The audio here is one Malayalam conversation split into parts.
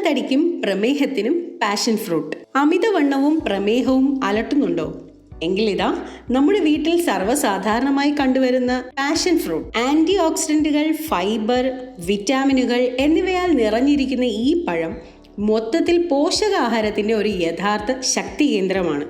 പൊണ്ണത്തടിക്കും പ്രമേഹത്തിനും പാഷൻ ഫ്രൂട്ട് അമിതവണ്ണവും പ്രമേഹവും അലട്ടുന്നുണ്ടോ? എങ്കിലിതാ നമ്മുടെ വീട്ടിൽ സർവസാധാരണമായി കണ്ടുവരുന്ന പാഷൻ ഫ്രൂട്ട് ആന്റി ഓക്സിഡന്റുകൾ ഫൈബർ വിറ്റാമിനുകൾ എന്നിവയാൽ നിറഞ്ഞിരിക്കുന്ന ഈ പഴം മൊത്തത്തിൽ പോഷകാഹാരത്തിന്റെ ഒരു യഥാർത്ഥ ശക്തി കേന്ദ്രമാണ്.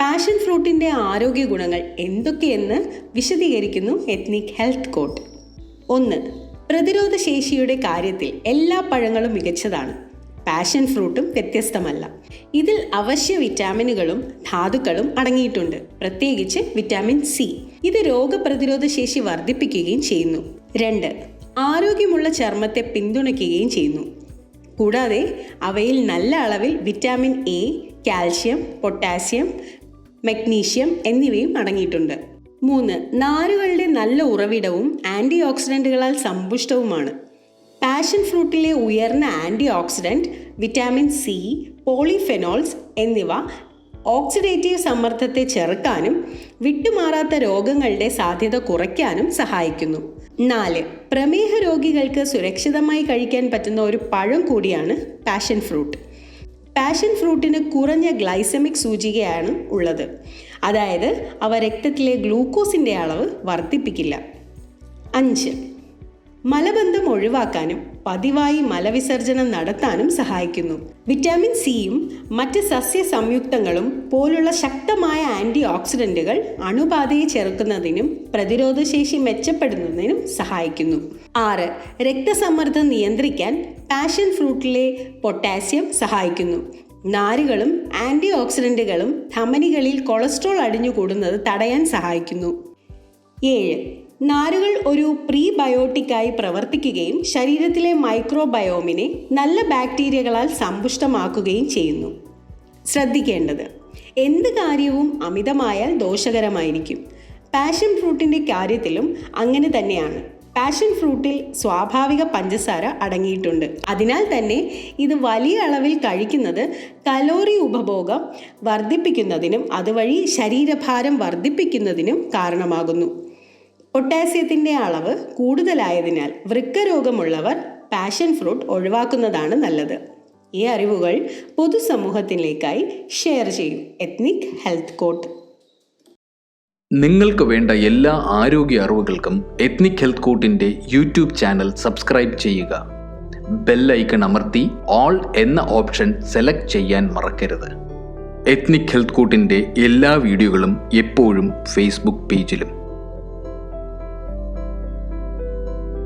പാഷൻ ഫ്രൂട്ടിന്റെ ആരോഗ്യ ഗുണങ്ങൾ എന്തൊക്കെയെന്ന് വിശദീകരിക്കുന്നു എത്നിക് ഹെൽത്ത് കോട്ട് ഒന്ന് പ്രതിരോധ ശേഷിയുടെ കാര്യത്തിൽ എല്ലാ പഴങ്ങളും മികച്ചതാണ്. പാഷൻ ഫ്രൂട്ടും വ്യത്യസ്തമല്ല. ഇതിൽ അവശ്യ വിറ്റാമിനുകളും ധാതുക്കളും അടങ്ങിയിട്ടുണ്ട്. പ്രത്യേകിച്ച് വിറ്റാമിൻ സി. ഇത് രോഗപ്രതിരോധ ശേഷി വർദ്ധിപ്പിക്കുകയും ചെയ്യുന്നു. രണ്ട് ആരോഗ്യമുള്ള ചർമ്മത്തെ പിന്തുണയ്ക്കുകയും ചെയ്യുന്നു. കൂടാതെ അവയിൽ നല്ല അളവിൽ vitamin A calcium potassium magnesium എന്നിവയും അടങ്ങിയിട്ടുണ്ട്. മൂന്ന് നാരുകളുടെ നല്ല ഉറവിടവും ആന്റി ഓക്സിഡന്റുകളാൽ സമ്പുഷ്ടവുമാണ്. പാഷൻ ഫ്രൂട്ടിലെ ഉയർന്ന antioxidant vitamin C polyphenols എന്നിവ ഓക്സിഡേറ്റീവ് സമ്മർദ്ദത്തെ ചെറുക്കാനും വിട്ടുമാറാത്ത രോഗങ്ങളുടെ സാധ്യത കുറയ്ക്കാനും സഹായിക്കുന്നു. നാല് പ്രമേഹ രോഗികൾക്ക് സുരക്ഷിതമായി കഴിക്കാൻ പറ്റുന്ന ഒരു പഴം കൂടിയാണ് പാഷൻ ഫ്രൂട്ട്. പാഷൻ ഫ്രൂട്ടിന് കുറഞ്ഞ ഗ്ലൈസമിക് സൂചികയാണ് ഉള്ളത്. അതായത് അവ രക്തത്തിലെ ഗ്ലൂക്കോസിന്റെ അളവ് വർദ്ധിപ്പിക്കില്ല. അഞ്ച്. മലബന്ധം ഒഴിവാക്കാനും പതിവായി മലവിസർജനം നടത്താനും സഹായിക്കുന്നു. വിറ്റാമിൻ സിയും മറ്റ് സസ്യ സംയുക്തങ്ങളും പോലുള്ള ശക്തമായ ആന്റി ഓക്സിഡന്റുകൾ അണുബാധയെ ചെറുക്കുന്നതിനും പ്രതിരോധശേഷി മെച്ചപ്പെടുന്നതിനും സഹായിക്കുന്നു. ആറ് രക്തസമ്മർദ്ദം നിയന്ത്രിക്കാൻ പാഷൻ ഫ്രൂട്ടിലെ പൊട്ടാസ്യം സഹായിക്കുന്നു. നാരുകളും ആന്റി ഓക്സിഡന്റുകളും ധമനികളിൽ കൊളസ്ട്രോൾ അടിഞ്ഞുകൂടുന്നത് തടയാൻ സഹായിക്കുന്നു. ഏഴ് നാരുകൾ ഒരു പ്രീബയോട്ടിക്കായി പ്രവർത്തിക്കുകയും ശരീരത്തിലെ മൈക്രോബയോമിനെ നല്ല ബാക്ടീരിയകളാൽ സമ്പുഷ്ടമാക്കുകയും ചെയ്യുന്നു. ശ്രദ്ധിക്കേണ്ടത് എന്ത് കാര്യവും അമിതമായാൽ ദോഷകരമായിരിക്കും. പാഷൻ ഫ്രൂട്ടിന്റെ കാര്യത്തിലും അങ്ങനെ തന്നെയാണ്. പാഷൻ ഫ്രൂട്ടിൽ സ്വാഭാവിക പഞ്ചസാര അടങ്ങിയിട്ടുണ്ട്. അതിനാൽ തന്നെ ഇത് വലിയ അളവിൽ കഴിക്കുന്നത് കലോറി ഉപഭോഗം വർദ്ധിപ്പിക്കുന്നതിനും അതുവഴി ശരീരഭാരം വർദ്ധിപ്പിക്കുന്നതിനും കാരണമാകുന്നു. പൊട്ടാസ്യത്തിന്റെ അളവ് കൂടുതലായതിനാൽ വൃക്കരോഗമുള്ളവർ പാഷൻ ഫ്രൂട്ട് ഒഴിവാക്കുന്നതാണ് നല്ലത്. ഈ അറിവുകൾ പൊതുസമൂഹത്തിലേക്കായി ഷെയർ ചെയ്യും. Ethnic health court. നിങ്ങൾക്ക് വേണ്ട എല്ലാ ആരോഗ്യ അറിവുകൾക്കും എത്നിക് ഹെൽത്ത് കോട്ടിന്റെ യൂട്യൂബ് ചാനൽ സബ്സ്ക്രൈബ് ചെയ്യുക. ബെല്ലൈക്കൺ അമർത്തി ഓൾ എന്ന ഓപ്ഷൻ സെലക്ട് ചെയ്യാൻ മറക്കരുത്. എത്നിക് ഹെൽത്ത് കോട്ടിന്റെ എല്ലാ വീഡിയോകളും എപ്പോഴും ഫേസ്ബുക്ക് പേജിലും